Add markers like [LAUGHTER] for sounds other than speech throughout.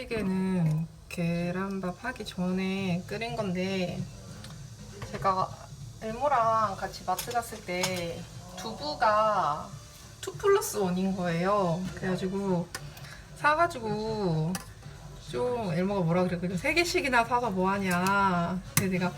김치찌개는 계란밥 하기 전에 끓인 건데 제가 엘모랑 같이 마트 갔을 때 두부가 2 플러스 1인 거예요. 그래가지고 사가지고 좀 엘모가 뭐라 그랬거든. 세 개씩이나 사서 뭐 하냐. 그래서 내가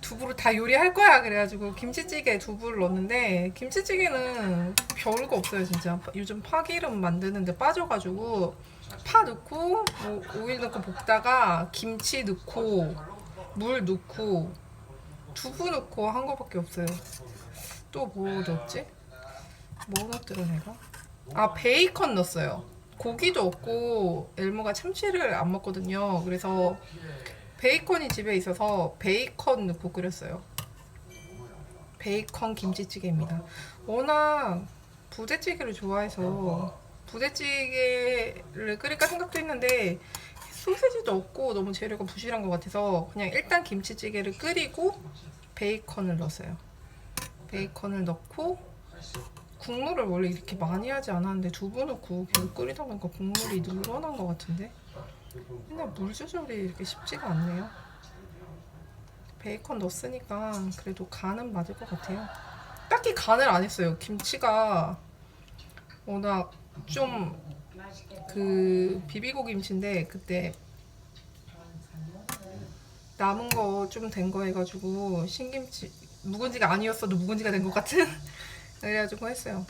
두부를 다 요리할 거야. 그래가지고 김치찌개에 두부를 넣었는데 김치찌개는 별거 없어요 진짜. 요즘 파기름 만드는데 빠져가지고 파 넣고 뭐 오일 넣고 볶다가 김치 넣고 물 넣고 두부 넣고 한 거밖에 없어요. 또 뭐 넣었지? 뭐 넣었더라 내가? 아 베이컨 넣었어요. 고기도 없고 엘모가 참치를 안 먹거든요. 그래서 베이컨이 집에 있어서 베이컨 넣고 끓였어요. 베이컨 김치찌개입니다. 워낙 부대찌개를 좋아해서 부대찌개를 끓일까 생각도 했는데 소세지도 없고 너무 재료가 부실한 것 같아서 그냥 일단 김치찌개를 끓이고 베이컨을 넣었어요. 베이컨을 넣고 국물을 원래 이렇게 많이 하지 않았는데 두부 넣고 계속 끓이다 보니까 국물이 늘어난 것 같은데 맨날 물 조절이 이렇게 쉽지가 않네요. 베이컨 넣었으니까 그래도 간은 맞을 것 같아요. 딱히 간을 안 했어요. 김치가 워낙 좀그 비비고 김치인데 그때 남은 거 좀 된 거 해가지고 신김치 묵은지가 아니었어도 묵은지가 된 것 같은 그래가지고 했어요.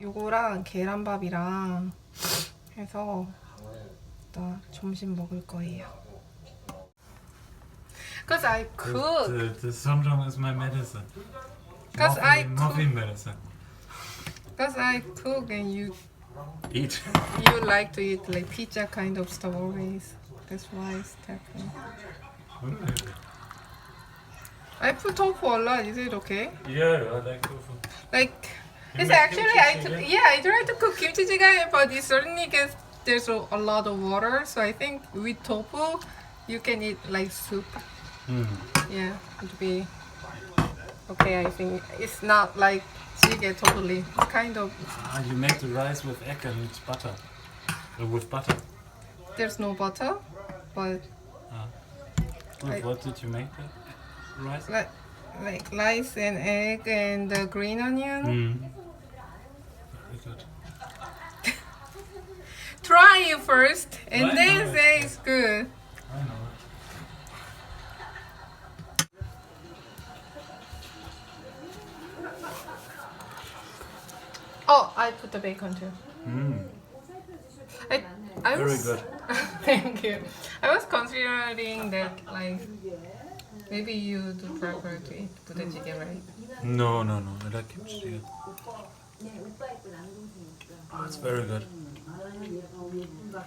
요거랑 계란밥이랑 해서 나 점심 먹을 거예요. Cause I cook. The, the Samjang is my medicine. 'Cause morphine, I cook. morphine medicine. Cause I cook and you Eat. you like to eat like pizza kind of stuff always. That's why it's happening. I put tofu a lot. Is it okay? Yeah, I like tofu. Like You it's make actually I kimchi t- jjigae? yeah I try to cook kimchi jjigae, but it certainly gets there's a, a lot of water. So I think with tofu, you can eat like soup. Mm. Yeah, it'd be okay. I think it's not like jjigae totally. Kind of Ah, you make the rice with egg and butter. Uh, with butter. there's no butter, but With I- what did you make that rice? like like rice and egg and the green onion. Mm. Very good. [LAUGHS] Try it first and then say it's good. I put the bacon too. Mm. I, I Very was, good. [LAUGHS] thank you. I was considering that like maybe you do prefer to eat budae chicken, right? No, no, no. I like kimchi. Oh, it's very good.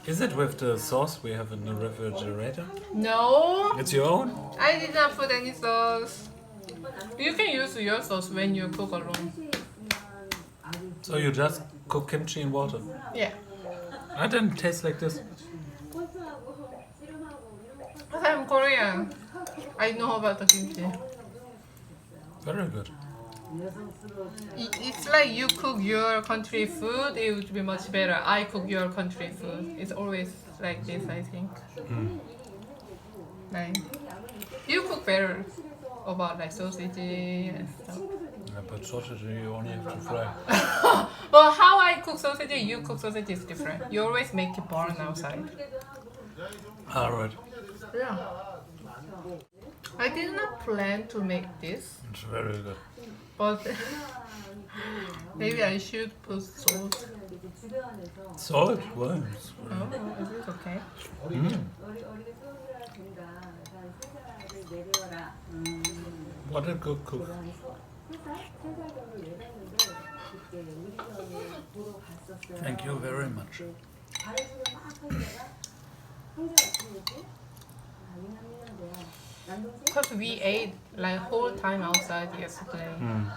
Is it with the sauce we have in the refrigerator? No, It's your own? I did not put any sauce. You can use your sauce when you cook alone. So you just cook kimchi in water? Yeah. I didn't taste like this. Because I'm Korean. I know about the kimchi. Very good. It- It's like you cook your country food, it would be much better. I cook your country food. It's always like this, I think. Mm. Like, you cook better about like sausage and stuff. Yeah, but sausage you only have to fry. But how I cook sausage, you cook sausage is different. You always make it burn outside. Alright. Yeah. I did not plan to make this, It's very good. but [LAUGHS] maybe I should put salt. Salt? Well, it's- Oh, is it okay? mm. What a good cook. Thank you very much. Because we ate like whole time outside yesterday. Mm.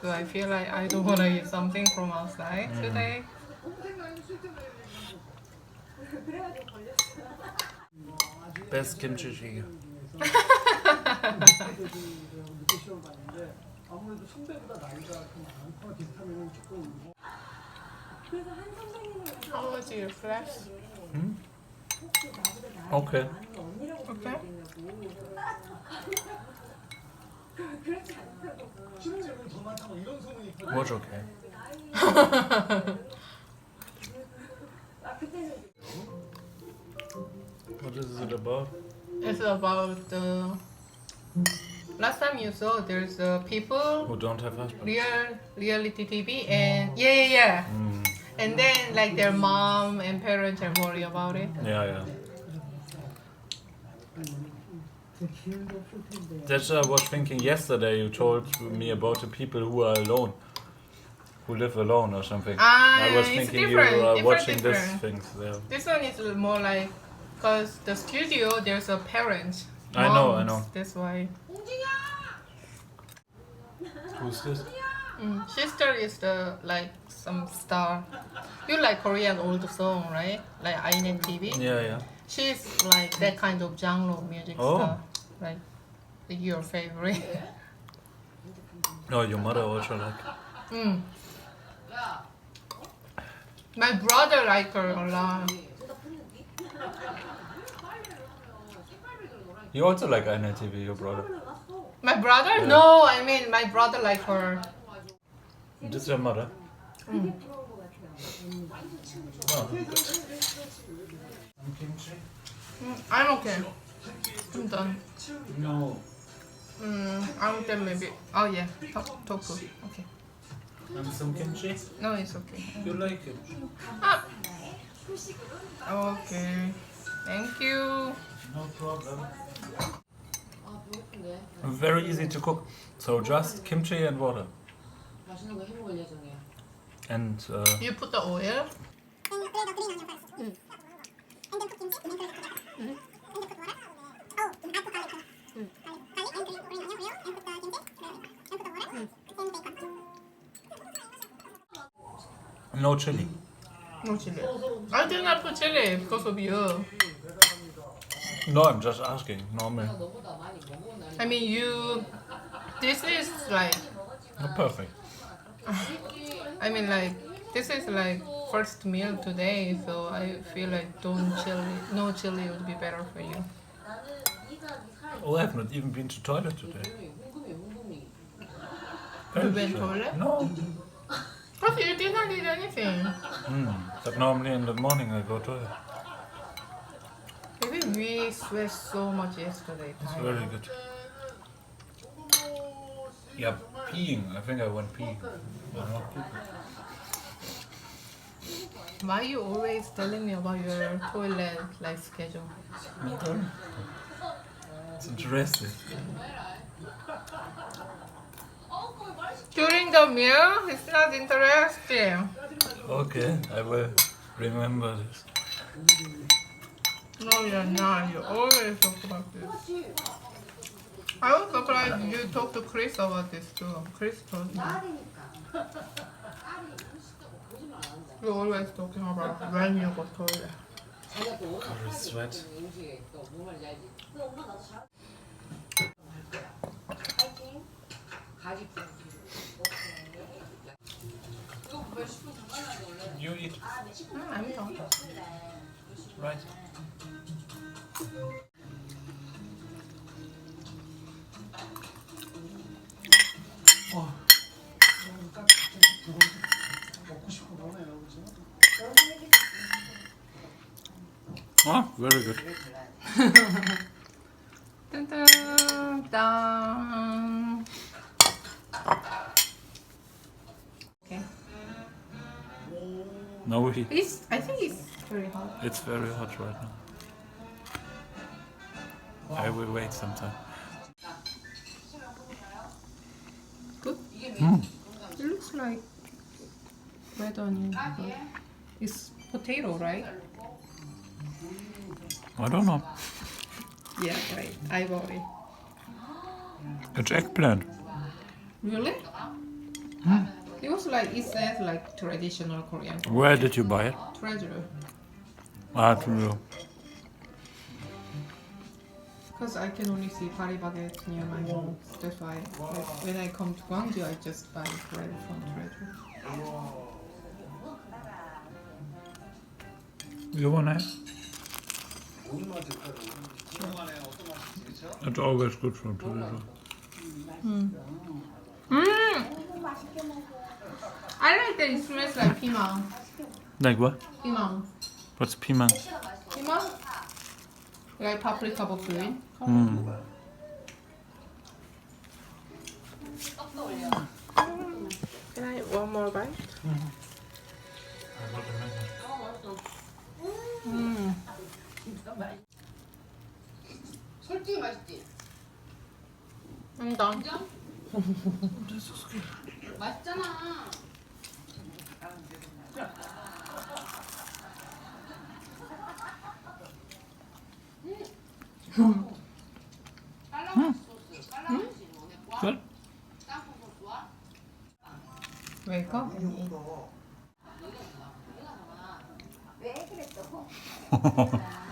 So I feel like I don't want to eat something from outside today. Best kimchi jjigae. [LAUGHS] 아무래도 선배보다 나이가 좀 많고 비슷하면 조금 뭐. 그래서 한 선배님을 How 플래시 나보다 나이 Okay. [LAUGHS] 그렇지 않다고. 이런 소문이 아, What is it about? It's about the Last time you saw, there's uh, people Who don't have husbands? real reality TV and yeah yeah yeah Mm, and then like their mom and parents are worried about it. yeah, yeah. That's what I was thinking yesterday. You told me about the people who are alone, who live alone or something. Ah, I was it's thinking you different, are different, watching different. these things. Yeah. This one is more like because the studio there's a parent. I know, I know. That's why. Who's this? Mm, sister is the like some star. You like Korean old song, right? Like INN TV. Yeah, yeah. She's like that kind of genre music Oh. star. Like your favorite. No, your mother also like. mm. My brother like her a lot. You also like INTV, your brother. My brother? Yeah. No, I mean my brother like her. This is your mother. Mm. Oh. Mm, I'm okay. I'm done. No. Mm, I'm done maybe. Oh yeah, to- tofu. Okay. And some kimchi? No, it's okay. You like it? Ah. Okay. Thank you. No problem. 아 배고픈데 Very easy to cook. So just kimchi and water. 맛있는 거 해먹을 예정이야 And uh, You put the oil. no chili. No chili. I did not put chili because of you. No, I'm just asking. Normal. I mean, you. This is like. Not perfect. I mean, like this is like first meal today, so I feel like don't chili, no chili would be better for you. Oh, I have not even been to toilet today. You went toilet? No. But you did not eat anything. Mm, but normally in the morning I go to toilet. We sweat so much yesterday. It's time. very good. Yeah, peeing. I think I went peeing. But not pooping. Why you always telling me about your toilet like schedule? It's interesting. During the meal, it's not interesting. Okay, I will remember this. No, you're not. You always talk about this. I was surprised you talked to Chris about this too. Chris told me. You always talking about when you go toilet. 자기가 또 오늘 Covered sweat. 음식에 또뭔 말인지 알지? 가지 이거 몇 시간 잠깐만 원래 You eat, Mm, I'm done. right? Oh, very good. Dun, dun, dun. Okay. No heat. It's, I think it's very hot. It's very hot right now. I will wait some time. Good. Mm. It looks like red onion. It's potato, right? I don't know. Yeah, right. worry. It's eggplant. Really? Hmm. It was like it says like traditional Korean. Where did you buy it? Treasure. Ah, I. Because I can only see Paris baguettes near my home. That's why like, when I come to Guangzhou, I just buy bread from Treasure. You want it? It's always good for Teresa. Mmm. Mm. I like that it smells like pimao. Like what? Pimao. What's piman? Pimao? Like paprika green. Mm. Can I eat one more bite? Mm. 솔직히 맛있지? 인정? 맛있잖아. 깔라맛 소스, 깔라맛이. 땅콩 소스와? 그런 느